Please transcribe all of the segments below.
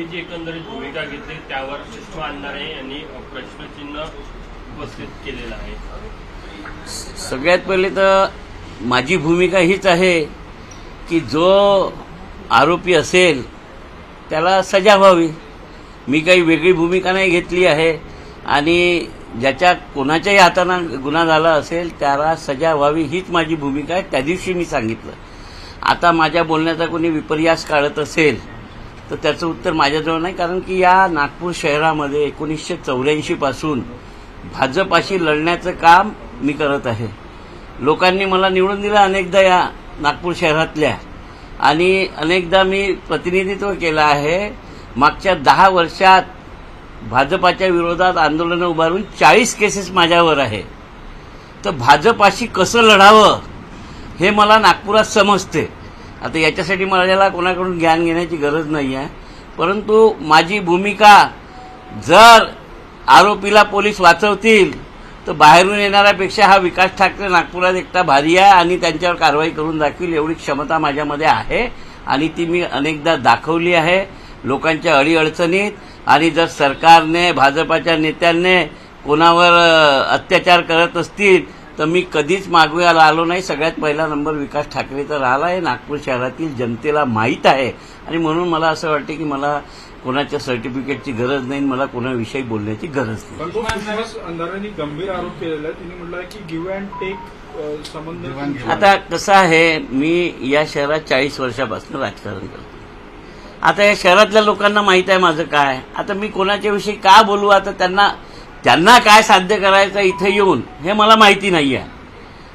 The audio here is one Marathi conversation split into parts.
मी जी एकंदरीत भूमिका घेतली त्यावर सुषमा अंधारे यांनी प्रश्नचिन्ह उपस्थित केलेलं आहे. सगळ्यात पहिले तर माझी भूमिका हीच आहे की जो आरोपी असेल त्याला सजा व्हावी. मी काही वेगळी भूमिका नाही घेतली आहे आणि ज्याच्या कोणाच्याही हातानं गुन्हा झाला असेल त्याला सजा व्हावी हीच माझी भूमिका आहे. त्या दिवशी मी सांगितलं. आता माझ्या बोलण्याचा कोणी विपर्यास काढत असेल तर त्याचं उत्तर माझ्याजवळ नाही कारण की या नागपूर शहरामध्ये एकोणीसशे चौऱ्याऐंशी पासून भाजपाशी लढण्याचं काम मी करत आहे. लोकांनी मला निवडून दिलं अनेकदा या नागपूर शहरातल्या. आणि अनेकदा मी प्रतिनिधित्व केलं आहे. मागच्या दहा वर्षात भाजपाच्या विरोधात आंदोलनं उभारून चाळीस केसेस माझ्यावर आहे. तर भाजपाशी कसं लढावं हे मला नागपुरात समजते. आता याच्यासाठी मला कोणाकडून ज्ञान घेण्याची गरज नाही आहे परंतु माझी भूमिका जर आरोपीला पोलीस वाचवतील तर बाहेरून येणाऱ्यापेक्षा हा विकास ठाकरे नागपुरात एकटा भारी आहे आणि त्यांच्यावर कारवाई करून दाखवील एवढी क्षमता माझ्यामध्ये आहे आणि ती मी अनेकदा दाखवली आहे लोकांच्या अडीअडचणीत. आणि जर सरकारने भाजपाच्या नेत्यांनी कोणावर अत्याचार करत असतील तर मी कधीच मागवायला आलो नाही. सगळ्यात पहिला नंबर विकास ठाकरेचा राहिला आहे. नागपूर शहरातील जनतेला माहीत आहे. आणि म्हणून मला असं वाटतं की मला कोणाच्या सर्टिफिकेटची गरज नाही मला कोणाविषयी बोलण्याची गरज नाही. गंभीर आरोप केलेला तिने म्हटलं की गिव्ह अँड टेक संबंध आता कसं आहे मी या शहरात चाळीस वर्षापासून राजकारण करतो आता या शहरातल्या लोकांना माहीत आहे माझं काय. आता मी कोणाच्या विषयी का बोलू? आता त्यांना त्यांना काय साध्य करायचं इथे येऊन हे मला माहिती नाही आहे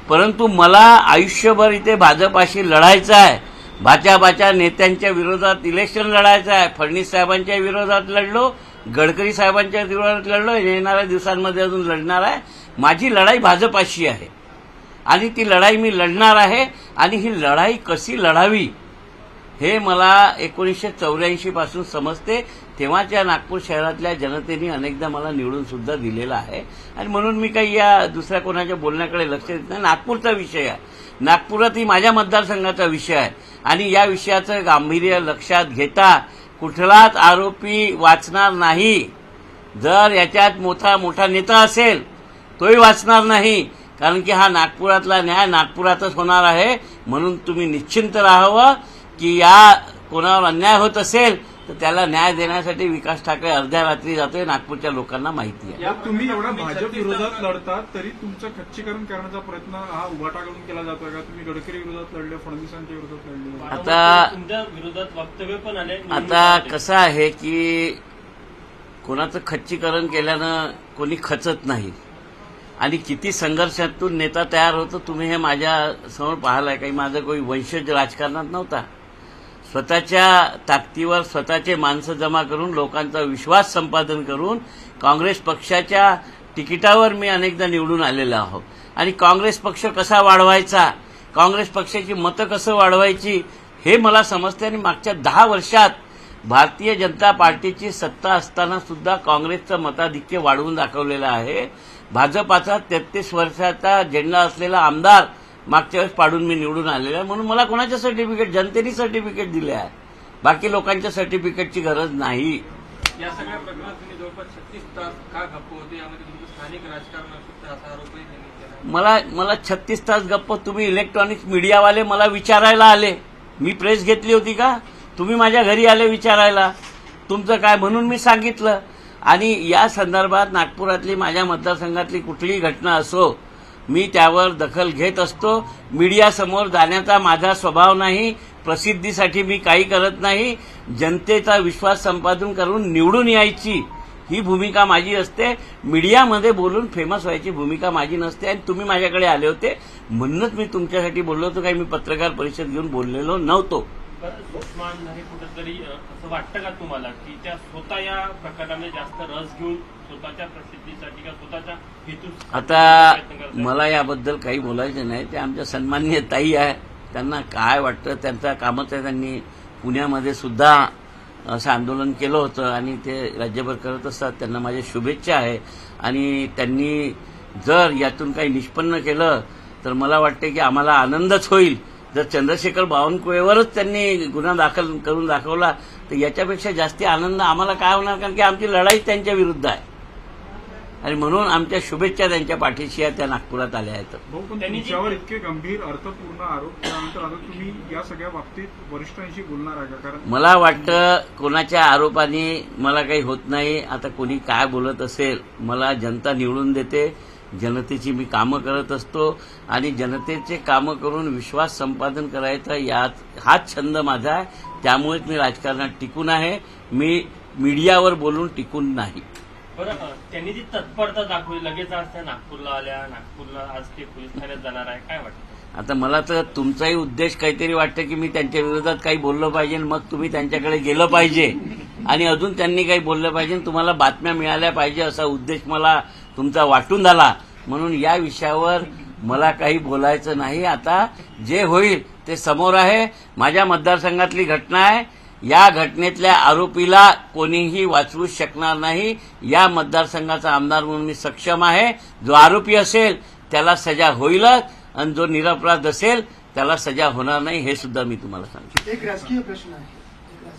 परंतु मला आयुष्यभर इथे भाजपाशी लढायचं आहे. भाजपाच्या नेत्यांच्या विरोधात इलेक्शन लढायचं आहे. फडणवीस साहेबांच्या विरोधात लढलो गडकरी साहेबांच्या विरोधात लढलो येणाऱ्या दिवसांमध्ये अजून लढणार आहे. माझी लढाई भाजपाशी आहे. आणि ती लढाई मी लढणार आहे. आणि ही लढाई कशी लढावी हे मला एकोणीसशे चौऱ्याऐंशी पासून समजते. तेव्हाच्या नागपूर शहरातल्या जनतेने अनेकदा मला निवडून सुद्धा दिलेला आहे. आणि म्हणून मी काही या दुसऱ्या कोणाच्या बोलण्याकडे लक्ष देत नाही. नागपूरचा विषय आहे. नागपुरात ही माझ्या मतदारसंघाचा विषय आहे. आणि या विषयाचं गांभीर्य लक्षात घेता कुठलाच आरोपी वाचणार नाही. जर याच्यात मोठा मोठा नेता असेल तोही वाचणार नाही. कारण की हा नागपुरातला न्याय नागपुरातच होणार आहे. म्हणून तुम्ही निश्चिंत राहावं की या कोणावर अन्याय होत असेल तर त्याला न्याय देण्यासाठी विकास ठाकरे अर्ध्या रात्री जातोय नागपूरच्या लोकांना माहिती आहे. या तुम्ही एवढा भाजप विरोधात लढतात तरी तुमचं खच्चीकरण करण्याचा प्रयत्न हा उभाटाकडून केला जातोय का? तुम्ही गडकरी विरोधात लढले फडणवीसांच्या विरोधात लढले. वारंवार तुमच्या विरोधात वक्तव्य पण आले आता कसं आहे की कोणाचं खच्चीकरण केल्यानं कोणी खचत नाही. आणि किती संघर्षातून नेता तयार होतो तुम्ही हे माझ्यासमोर पाहिलंय. काही माझं काही वंशज राजकारणात नव्हता. स्वतःच्या ताकदीवर स्वतःचे माणसं जमा करून लोकांचा विश्वास संपादन करून काँग्रेस पक्षाच्या तिकिटावर मी अनेकदा निवडून आलेलो आहो. आणि काँग्रेस पक्ष कसा वाढवायचा? काँग्रेस पक्षाची मतं कसं वाढवायची? हे मला समजते आणि मागच्या दहा वर्षात भारतीय जनता पार्टीची सत्ता असताना सुद्धा काँग्रेसचं मताधिक्य वाढवून दाखवलेलं आहे. भाजपाचा तेहतीस वर्षाचा झेंडा असलेला आमदार मागच्या वेळेस पाडून मी निवडून आलेला आहे. म्हणून मला कोणाच्या सर्टिफिकेट जनतेने सर्टिफिकेट दिले आहे. बाकी लोकांच्या सर्टिफिकेटची गरज नाही. या सगळ्या प्रकरणात तुम्ही जवळपास छत्तीस तास का गप्प होते? यामध्ये तुमचं स्थानिक राजकारण असू आरोपही त्यांनी मला मला छत्तीस तास गप्प तुम्ही इलेक्ट्रॉनिक्स मीडियावाले मला विचारायला आले. मी प्रेस घेतली होती का? तुम्ही माझ्या घरी आले विचारायला. तुमचं काय म्हणून मी सांगितलं? आणि या संदर्भात नागपुरातली माझ्या मतदारसंघातली कुठलीही घटना असो मी त्यावर दखल घेत असतो. मीडियासमोर जाण्याचा माझा स्वभाव नाही. प्रसिद्धीसाठी मी काही करत नाही. जनतेचा विश्वास संपादन करून निवडून यायची ही भूमिका माझी असते. मीडियामध्ये बोलून फेमस व्हायची भूमिका माझी नसते आणि तुम्ही माझ्याकडे आले होते. म्हणूनच मी तुमच्यासाठी बोललो होतो. काही मी पत्रकार परिषद घेऊन बोललेलो नव्हतो. कुठेतरी अ, असं वाटतं का तुम्हाला की त्या स्वतः या जास्त रस घेऊन स्वतःच्या प्रसिद्धीसाठी स्वतःच्या हेतू आता मला याबद्दल काही बोलायचं नाही. ते आमच्या सन्माननीय ताई आहे. त्यांना काय वाटतं? त्यांचा कामच आहे. त्यांनी पुण्यामध्ये सुद्धा असं आंदोलन केलं होतं आणि ते राज्यभर करत असतात. त्यांना माझ्या शुभेच्छा आहे. आणि त्यांनी जर यातून काही निष्पन्न केलं तर मला वाटतं की आम्हाला आनंदच होईल. जर चंद्रशेखर बावनकुळेवरच त्यांनी गुन्हा दाखल करून दाखवला तर याच्यापेक्षा जास्ती आनंद आम्हाला काय होणार? कारण की आमची लढाई त्यांच्या विरुद्ध आहे. आणि म्हणून आमच्या शुभेच्छा त्यांच्या पाठीशी आहेत त्या नागपुरात आल्या आहेत. तुमच्यावर इतके गंभीर अर्थपूर्ण आरोप केल्यानंतर आता तुम्ही या सगळ्या बाबतीत वरिष्ठांशी बोलणार आहे का? कारण मला वाटतं कोणाच्या आरोपाने मला काही होत नाही. आता कोणी काय बोलत असेल मला जनता निवडून देते. जनतेची मी कामं करत असतो आणि जनतेचे कामं करून विश्वास संपादन करायचा यात हाच छंद माझा आहे. त्यामुळेच मी राजकारणात टिकून आहे. मी मीडियावर बोलून टिकून नाही. बरं त्यांनी जी तत्परता दाखवली लगेच आज त्या नागपूरला आल्या. नागपूरला आज ते पोलीस ठाण्यात जाणार आहे. काय वाटतं? आता मला तर तुमचाही उद्देश काहीतरी वाटतं की मी त्यांच्या विरोधात काही बोललं पाहिजे मग तुम्ही त्यांच्याकडे गेलं पाहिजे. आणि अजून त्यांनी काही बोललं पाहिजे तुम्हाला बातम्या मिळाल्या पाहिजे असा उद्देश मला तुमचा वाटून झाला. म्हणून या विषयावर मला काही बोलायचं नाही. आता जे होईल ते समोर आहे. माझ्या मतदारसंघातली घटना आहे. या घटनेतल्या आरोपीला कोणीही वाचवू शकणार नाही. या मतदारसंघाचा आमदार म्हणून मी सक्षम आहे. जो आरोपी असेल त्याला सजा होईलच. आणि जो निरपराध असेल त्याला सजा होणार नाही हे सुद्धा मी तुम्हाला सांगतो. एक राजकीय प्रश्न आहे.